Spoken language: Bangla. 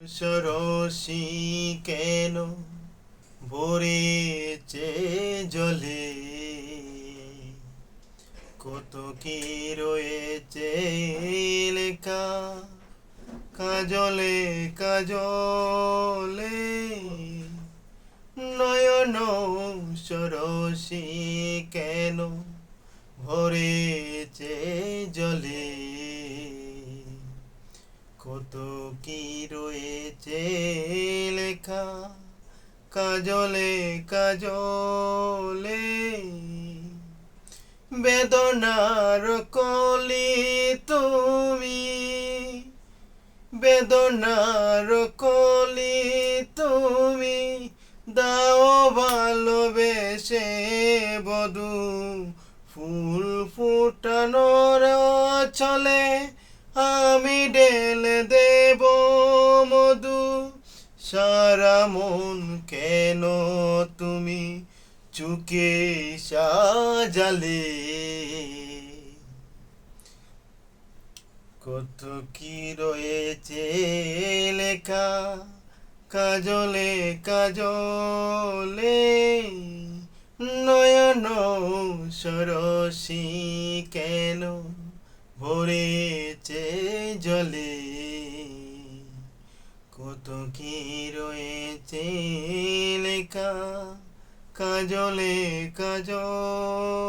সরসি কেন ভরেছে জলে? কত কি রয়েছে লেখা কাজলে কাজলে? নয়ন সরসি কেন ভরেছে জলে? কত কি রয়েছে লেখা? কাজলে কাজলে। বেদনার কলি তুমি। বেদনার কলি তুমি। দাও ভালোবেসে বধু। ফুল ফুটানোর চলে আমি ঢেলে দেব মধু। সারা মন কেন তুমি চুকে সাজালে? কত কি রয়েছে লেখা কাজলে কাজলে? নয়ন সরসি কেন ভরেছে জলে কত কি রয়েছে লেখা কাজলে কাজলে